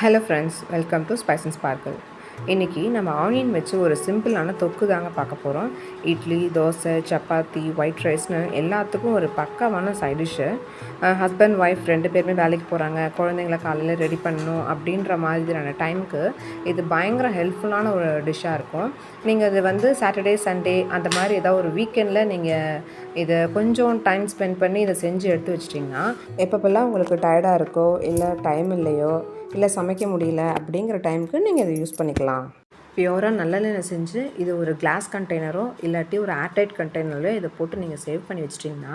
Hello friends welcome to spice and sparkle இன்றைக்கி நம்ம onion வச்சு ஒரு சிம்பிளான தொக்கு தாங்க பார்க்க போகிறோம் இட்லி தோசை சப்பாத்தி ஒயிட் ரைஸ்னு எல்லாத்துக்கும் ஒரு பக்காவான சைட் டிஷ்ஷு ஹஸ்பண்ட் ஒய்ஃப் ரெண்டு பேருமே வேலைக்கு போகிறாங்க குழந்தைங்கள காலையில் ரெடி பண்ணணும் அப்படின்ற மாதிரியான டைமுக்கு இது பயங்கர ஹெல்ப்ஃபுல்லான ஒரு டிஷ்ஷாக இருக்கும். நீங்கள் இது வந்து சாட்டர்டே சண்டே அந்த மாதிரி ஏதாவது ஒரு வீக்கெண்டில் நீங்கள் இதை கொஞ்சம் டைம் ஸ்பெண்ட் பண்ணி இதை செஞ்சு எடுத்து வச்சிட்டிங்கன்னா எப்பப்பெல்லாம் உங்களுக்கு டயர்டாக இருக்கோ இல்லை டைம் இல்லையோ இல்லை சமைக்க முடியல அப்படிங்கிற டைமுக்கு நீங்கள் இதை யூஸ் பண்ணிக்கலாம். பியூராக நல்லெண்ணெய் செஞ்சு இது ஒரு கிளாஸ் கண்டெய்னரோ இல்லாட்டி ஒரு ஏர்டைட் கண்டெய்னரோ இதை போட்டு நீங்கள் சேவ் பண்ணி வச்சிட்டிங்கன்னா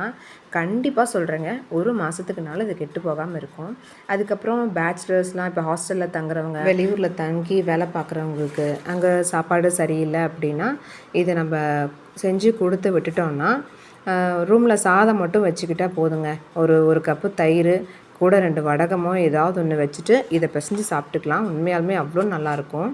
கண்டிப்பாக சொல்கிறேங்க ஒரு மாதத்துக்குனால இது கெட்டு போகாமல் இருக்கும். அதுக்கப்புறம் பேச்சுலர்ஸ்லாம் இப்போ ஹாஸ்டலில் தங்குறவங்க வெளியூரில் தங்கி வேலை பார்க்குறவங்களுக்கு அங்கே சாப்பாடு சரியில்லை அப்படின்னா இதை நம்ம செஞ்சு கொடுத்து விட்டுட்டோம்னா ரூமில் சாதம் மட்டும் வச்சுக்கிட்டால் போதுங்க. ஒரு ஒரு கப்பு தயிர் கூட ரெண்டு வடகமோ ஏதாவது ஒன்று வச்சுட்டு இதை பிசைஞ்சு சாப்பிட்டுக்கலாம். உண்மையாலுமே அவ்வளோ நல்லாயிருக்கும்.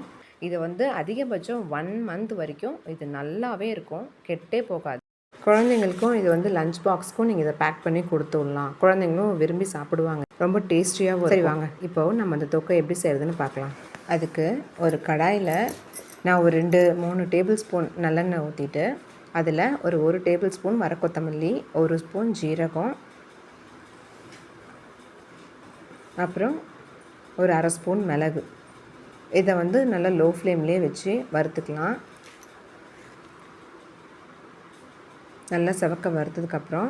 இது வந்து அதிகபட்சம் ஒன் மந்த் வரைக்கும் இது நல்லாவே இருக்கும். கெட்டே போகாது. குழந்தைங்களுக்கும் இது வந்து லஞ்ச் பாக்ஸ்க்கும் நீங்கள் இதை பேக் பண்ணி கொடுத்து விடலாம். குழந்தைங்களும் விரும்பி சாப்பிடுவாங்க. ரொம்ப டேஸ்டியாகவும் சரி வாங்க. இப்போ நம்ம அந்த தொக்கை எப்படி செய்கிறதுன்னு பார்க்கலாம். அதுக்கு ஒரு கடாயில் நான் ஒரு ரெண்டு மூணு டேபிள் ஸ்பூன் நல்லெண்ணெய் ஊற்றிட்டு அதில் ஒரு ஒரு டேபிள் ஸ்பூன் வர கொத்தமல்லி ஒரு ஸ்பூன் ஜீரகம் அப்புறம் ஒரு அரை ஸ்பூன் மிளகு. இதை வந்து நல்லா லோ ஃப்ளேம்லேயே வச்சு வறுத்துக்கலாம். நல்லா செவக்க வறுத்ததுக்கப்புறம்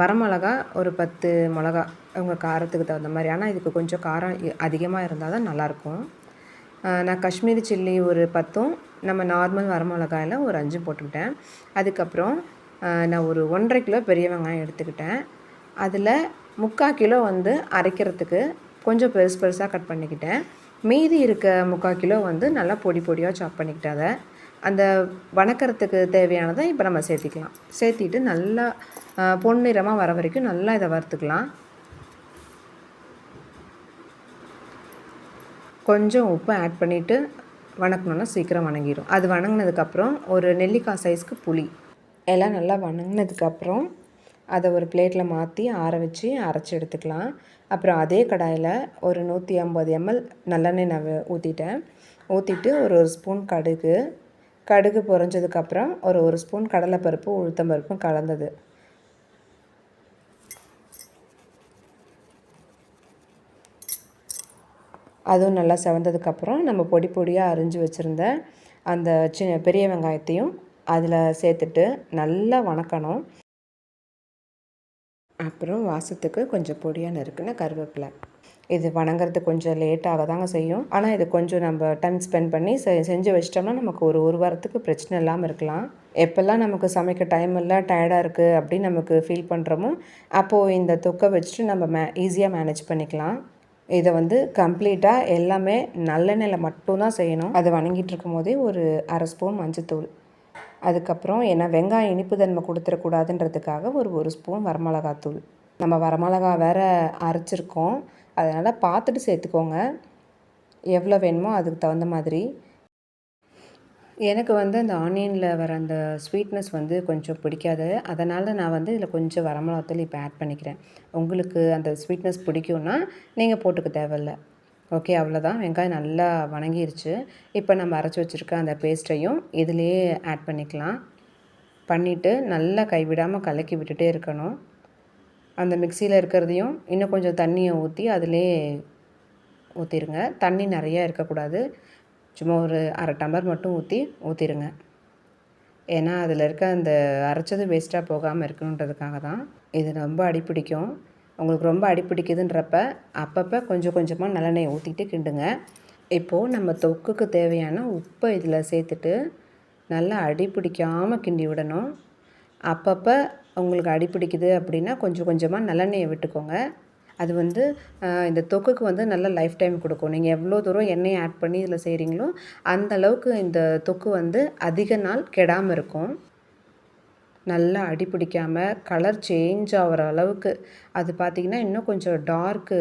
வரமிளகா ஒரு பத்து மிளகா உங்கள் காரத்துக்கு தகுந்த மாதிரி. ஆனால் இதுக்கு கொஞ்சம் காரம் அதிகமாக இருந்தால் தான் நல்லாயிருக்கும். நான் காஷ்மீரி சில்லி ஒரு பத்தும் நம்ம நார்மல் வரமிளகாயில் ஒரு அஞ்சும் போட்டுக்கிட்டேன். அதுக்கப்புறம் நான் ஒரு ஒன்றரை கிலோ பெரிய வெங்காயம் எடுத்துக்கிட்டேன். அதில் முக்கால் கிலோ வந்து அரைக்கிறதுக்கு கொஞ்சம் பெருசு பெருசாக கட் பண்ணிக்கிட்டேன். மீதி இருக்க முக்கால் கிலோ வந்து நல்லா பொடி பொடியாக சாப் பண்ணிக்கிட்டாத அந்த வணக்கிறதுக்கு தேவையானதை இப்போ நம்ம சேர்த்திக்கலாம். சேர்த்திட்டு நல்லா பொன்னிறமாக வர வரைக்கும் நல்லா இதை வறுத்துக்கலாம். கொஞ்சம் உப்பு ஆட் பண்ணிவிட்டு வணக்கணுன்னா சீக்கிரம் வணங்கிடும் அது வணங்கினதுக்கப்புறம் ஒரு நெல்லிக்காய் சைஸ்க்கு புளி. எல்லாம் நல்லா வணங்கினதுக்கப்புறம் அதை ஒரு பிளேட்டில் மாற்றி ஆற வச்சு அரைச்சி எடுத்துக்கலாம். அப்புறம் அதே கடாயில் ஒரு நூற்றி ஐம்பது எம்எல் நல்லெண்ணெய் நான் ஊற்றிட்டேன் ஊற்றிட்டு ஒரு ஒரு ஸ்பூன் கடுகு. கடுகு பொறிஞ்சதுக்கப்புறம் ஒரு ஒரு ஸ்பூன் கடலைப்பருப்பு உளுத்தம்பருப்பும் கலந்தது. அதுவும் நல்லா செவந்ததுக்கப்புறம் நம்ம பொடி பொடியாக அரிஞ்சு வச்சுருந்த அந்த சின்ன பெரிய வெங்காயத்தையும் அதில் சேர்த்துட்டு நல்லா வணக்கணும். அப்புறம் வாசத்துக்கு கொஞ்சம் பொடியாக நறுக்குன்னு கருவேப்பிலை. இது வணங்குறது கொஞ்சம் லேட்டாக தாங்க செய்யும். ஆனால் இது கொஞ்சம் நம்ம டைம் ஸ்பெண்ட் பண்ணி செ செஞ்சு வச்சிட்டோம்னா நமக்கு ஒரு ஒரு வாரத்துக்கு பிரச்சனை இல்லாமல் இருக்கலாம். எப்போல்லாம் நமக்கு சமைக்க டைம் இல்லை டயர்டாக இருக்குது அப்படின்னு நமக்கு ஃபீல் பண்ணுறோமோ அப்போது இந்த தொக்கை வச்சுட்டு நம்ம மே ஈஸியாக மேனேஜ் பண்ணிக்கலாம். இதை வந்து கம்ப்ளீட்டாக எல்லாமே நல்லெண்ணெயில் மட்டும்தான் செய்யணும். அதை வணங்கிட்டு இருக்கும் போதே ஒரு அரை ஸ்பூன் மஞ்சத்தூள். அதுக்கப்புறம் ஏன்னா வெங்காயம் இனிப்பு தன்மை கொடுத்துடக்கூடாதுன்றதுக்காக ஒரு ஒரு ஸ்பூன் வரமிளகாத்தூள். நம்ம வரமிளகா வேற அரைச்சிருக்கோம். அதனால் பார்த்துட்டு சேர்த்துக்கோங்க. எவ்வளோ வேணுமோ அதுக்கு தகுந்த மாதிரி. எனக்கு வந்து அந்த ஆனியனில் வர அந்த ஸ்வீட்னஸ் வந்து கொஞ்சம் பிடிக்காது. அதனால் நான் வந்து இதில் கொஞ்சம் வரமிளகாத்தூள் இப்போ ஆட் பண்ணிக்கிறேன். உங்களுக்கு அந்த ஸ்வீட்னஸ் பிடிக்கும்னா நீங்கள் போட்டுக்க தேவையில்ல. ஓகே அவ்வளோதான் வெங்காயம் நல்லா வணங்கிருச்சு. இப்போ நம்ம அரைச்சி வச்சுருக்க அந்த பேஸ்ட்டையும் இதிலேயே ஆட் பண்ணிக்கலாம். பண்ணிவிட்டு நல்லா கைவிடாமல் கலக்கி விட்டுட்டே இருக்கணும். அந்த மிக்சியில் இருக்கிறதையும் இன்னும் கொஞ்சம் தண்ணியை ஊற்றி அதிலே ஊற்றிடுங்க தண்ணி நிறையா இருக்கக்கூடாது. சும்மா ஒரு அரை டம்ளர் மட்டும் ஊற்றி ஊற்றிடுங்க ஏன்னா அதில் இருக்க அந்த அரைச்சது வேஸ்ட்டாக போகாமல் இருக்கணுன்றதுக்காக தான் இது ரொம்ப அடிப்பிடிக்கும் உங்களுக்கு ரொம்ப அடிப்பிடிக்குதுன்றப்ப அப்பப்போ கொஞ்சம் கொஞ்சமாக நல்லெண்ணெயை ஊற்றிட்டு கிண்டுங்க. இப்போது நம்ம தொக்குக்கு தேவையான உப்பை இதில் சேர்த்துட்டு நல்லா அடிப்பிடிக்காமல் கிண்டி விடணும். அப்பப்போ உங்களுக்கு அடிப்பிடிக்குது அப்படின்னா கொஞ்சம் கொஞ்சமாக நல்லெண்ணெயை விட்டுக்கோங்க. அது வந்து இந்த தொக்குக்கு வந்து நல்ல லைஃப் டைம் கொடுக்கும். நீங்கள் எவ்வளோ தூரம் எண்ணெய் ஆட் பண்ணி இதில் செய்கிறீங்களோ அந்த அளவுக்கு இந்த தொக்கு வந்து அதிக நாள் கெடாமல் இருக்கும். நல்லா அடி பிடிக்காமல் கலர் சேஞ்ச் ஆகிற அளவுக்கு. அது பார்த்திங்கன்னா இன்னும் கொஞ்சம் டார்க்கு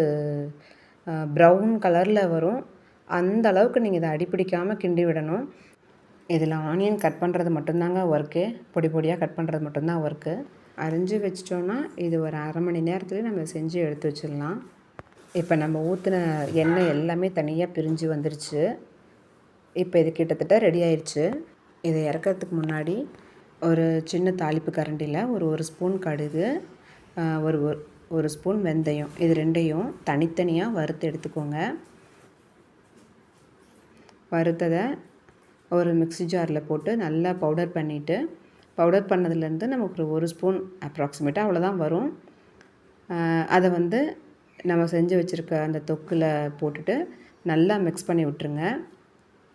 ப்ரௌன் கலரில் வரும். அந்த அளவுக்கு நீங்கள் இதை அடி பிடிக்காமல் கிண்டி விடணும். இதில் ஆனியன் கட் பண்ணுறது மட்டும்தாங்க ஒர்க்கு பொடி பொடியாக கட் பண்ணுறது மட்டும்தான் ஒர்க்கு அரிஞ்சு வச்சிட்டோன்னா இது ஒரு அரை மணி நேரத்துலேயே நம்ம செஞ்சு எடுத்து வச்சிடலாம். இப்போ நம்ம ஊற்றின எண்ணெய் எல்லாமே தனியாக பிரிஞ்சு வந்துருச்சு. இப்போ இது கிட்டத்தட்ட ரெடி ஆயிடுச்சு இதை இறக்கிறதுக்கு முன்னாடி ஒரு சின்ன தாளிப்பு கரண்டியில் ஒரு ஒரு ஸ்பூன் கடுகு ஒரு ஒரு- ஒரு ஸ்பூன் வெந்தயம். இது ரெண்டையும் தனித்தனியாக வறுத்து எடுத்துக்கோங்க. வறுத்ததை ஒரு மிக்ஸி ஜாரில் போட்டு நல்லா பவுடர் பண்ணிவிட்டு பவுடர் பண்ணதுலேருந்து நமக்கு ஒரு ஒரு ஸ்பூன் அப்ராக்சிமேட்டாக அவ்வளோதான் வரும். அதை வந்து நம்ம செஞ்சு வச்சுருக்க அந்த தொக்கில் போட்டுட்டு நல்லா மிக்ஸ் பண்ணி விட்டுருங்க.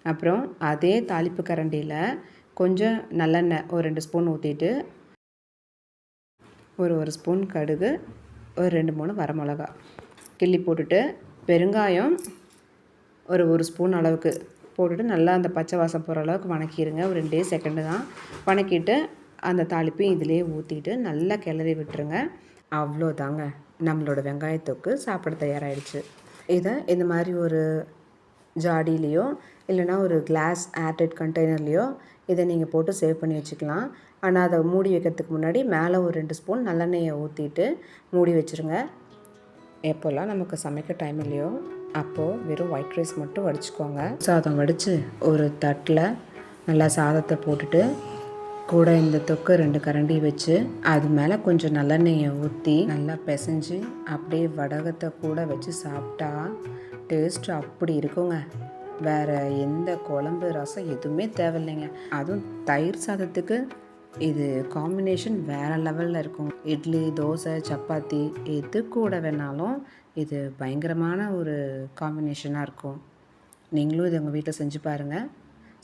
அப்புறம் அதே தாளிப்பு கரண்டியில் கொஞ்சம் நல்லெண்ணெய் ஒரு ரெண்டு ஸ்பூன் ஊற்றிட்டு ஒரு ஒரு ஸ்பூன் கடுகு ஒரு ரெண்டு மூணு வரமிளகா. கிள்ளி போட்டுட்டு பெருங்காயம் ஒரு ஒரு ஸ்பூன் அளவுக்கு போட்டுட்டு நல்லா அந்த பச்சை வாசம் போகிற அளவுக்கு வணக்கிடுங்க ஒரு ரெண்டே செகண்டு தான். வணக்கிட்டு அந்த தாளிப்பையும் இதிலே ஊற்றிட்டு நல்லா கிளறி விட்டுருங்க. அவ்வளோதாங்க. நம்மளோட வெங்காயத்தொக்கு சாப்பிட தயாராகிடுச்சு இதை இந்த மாதிரி ஒரு ஜாடிலேயோ இல்லைனா ஒரு கிளாஸ் ஏர்டைட் கண்டெய்னர்லேயோ இதை நீங்கள் போட்டு சேவ் பண்ணி வச்சுக்கலாம். ஆனால் அதை மூடி வைக்கிறதுக்கு முன்னாடி மேலே ஒரு ரெண்டு ஸ்பூன் நல்லெண்ணெயை ஊற்றிட்டு மூடி வச்சுருங்க. எப்போல்லாம் நமக்கு சமைக்க டைம் இல்லையோ அப்போது வெறும் ஒயிட் ரைஸ் மட்டும் வடிச்சுக்கோங்க. சாதம் வடித்து ஒரு தட்டில் நல்லா சாதத்தை போட்டுட்டு கூட இந்த தொக்கு ரெண்டு கரண்டி வச்சு அது மேலே கொஞ்சம் நல்லெண்ணெயை ஊற்றி நல்லா பிசைஞ்சு அப்படியே வடகத்தை கூட வச்சு சாப்பிட்டா டேஸ்ட் அப்படி இருக்குங்க. வேறு எந்த குழம்பு ரசம் எதுவுமே தேவையில்லைங்க. அதுவும் தயிர் சாதத்துக்கு இது காம்பினேஷன் வேறு லெவலில் இருக்கும். இட்லி தோசை சப்பாத்தி எது கூட வேணாலும் இது பயங்கரமான ஒரு காம்பினேஷனாக இருக்கும். நீங்களும் இது உங்கள் வீட்டில் செஞ்சு பாருங்கள்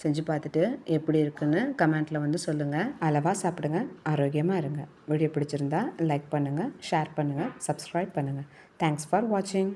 செஞ்சு பார்த்துட்டு எப்படி இருக்குன்னு கமெண்ட்டில் வந்து சொல்லுங்கள் அளவாக சாப்பிடுங்க. ஆரோக்கியமாக இருங்க. வீடியோ பிடிச்சிருந்தா லைக் பண்ணுங்கள் ஷேர் பண்ணுங்கள் சப்ஸ்கிரைப் பண்ணுங்கள் தேங்க்ஸ் ஃபார் வாட்சிங்